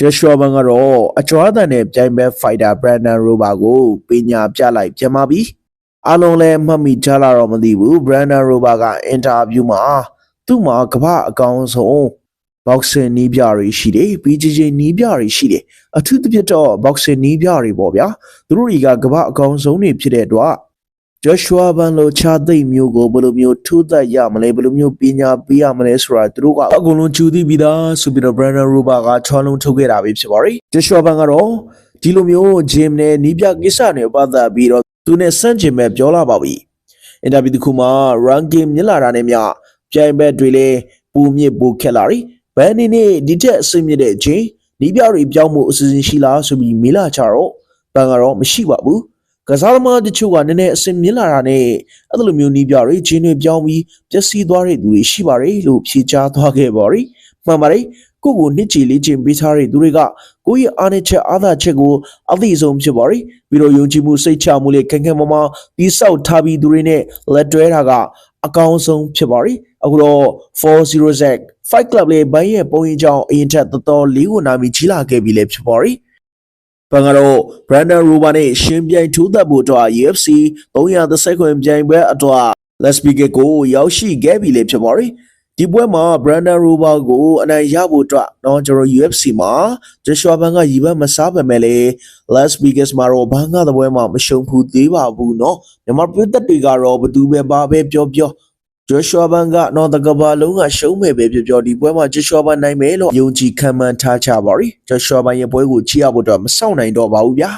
ဂျက်ရှွာဘန်ကတော့အကြွားတန်တဲ့ပြိုင်ဘက်ဖိုက်တာဘရန်ဒန်ရိုဘာကိုပညာပြလိုက်ပြန်ပါပြီအားလုံးလည်းမှတ်မိကြလာတော့မသိဘူးဘရန်ဒန်ရိုဘာကအင်တာဗျူးမှာသူ့မှာကမ္ဘာအကောင်ဆုံး boxing နီးပြတွေရှိတယ် BJJ နီးပြတွေရှိတယ်အထူးသဖြင့်တော့ boxing နီးပြတွေပေါ့ဗျာသူတို့တွေကကမ္ဘာအကောင်ဆုံးတွေဖြစ်တဲ့အတွက် ဂျရှွာဘန်လိုခြားသိမ့်မျိုးကိုဘယ်လိုမျိုးထိုးသက်ရမလဲဘယ်လိုမျိုးပညာပေးရမလဲဆိုတာသူတို့ကအကုန်လုံးကြိုသိပြီးသားဆိုပြီးတော့ Brandon Rober ကချောင်းလုံးထုတ်ခဲ့တာပဲဖြစ်ပါတယ်ဂျရှွာဘန်ကတော့ဒီလိုမျိုးဂျင်နဲ့နီးပြကိစ္စတွေပတ်သက်ပြီးတော့သူနဲ့ဆန့်ကျင်မဲ့ပြောလာပါပြီအင်တာဗျူးတစ်ခုမှာ ranking မြင့်လာတာနဲ့မျှပြိုင်ဘက်တွေလည်းပူမြင့်ပူခက်လာတယ်ဘယ်အနေနဲ့ဒီထက်အဆင့်မြင့်တဲ့အချိန်နီးပြတွေပြောင်းမှုအစီအစဉ်ရှိလားဆိုပြီးမေးလာကြတော့ဘန်ကတော့မရှိပါဘူး ကစားသမားတချို့ကနည်းနည်းအဆင်မြင့်လာတာနဲ့အဲ့လိုမျိုးနီးပြတွေချင်းတွေပြောင်းပြီးပျက်စီးသွားတဲ့သူတွေရှိပါတယ်လို့ဖြေကြားသွားခဲ့ပါရီမှန်ပါတယ်ကိုကိုနှစ်ချီလေးချင်းပေးထားတဲ့သူတွေကကိုယ့်ရဲ့အားနည်းချက်အားသာချက်ကိုအသိဆုံးဖြစ်ပါရီပြီးတော့ယုံကြည်မှုစိတ်ချမှုလေးခင်ခင်မမတိဆောက်ထားပြီးသူတွေနဲ့လက်တွဲတာကအကောင်းဆုံးဖြစ်ပါရီအခုတော့ 40Z Fight Club လေးဘိုင်းရဲ့ပုံရင်ကြောင့်အရင်ထက်တော်တော်လေးကိုနာမည်ကြီးလာခဲ့ပြီလေဖြစ်ပါရီ ဘန်ကတော့ Brandon Rober နဲ့ရှင်ပြိုင်ထိုးသက်ဖို့အတွက် UFC 330ခွင်ပြိုင်ပွဲအတွက် Let's Speak It ကိုရောက်ရှိခဲ့ပြီလေဖြစ်ပါရီဒီပွဲမှာ Brandon Rober ကိုအနိုင်ရဖို့အတွက်တော့ကျွန်တော် UFC မှာ Joshua Ban ကရီဘတ်မစားပေမဲ့လေ Las Vegas မှာတော့ဘာငါတဲ့ပွဲမှာမရှုံဘူးသေးပါဘူးเนาะမြန်မာပြည်သက်တွေကတော့ဘယ်သူပဲပါပဲပြောပြော Joshua Ban ကတော့တကဘာလုံးကရှုံးမယ်ပဲပြောပြောဒီပွဲမှာ Joshua Ban နိုင်မယ်လို့ယုံကြည်ခံမှန်းထားကြပါရီ Joshua Ban ရဲ့ပွဲကိုချီရဖို့တော့မစောင့်နိုင်တော့ပါဘူးဗျာ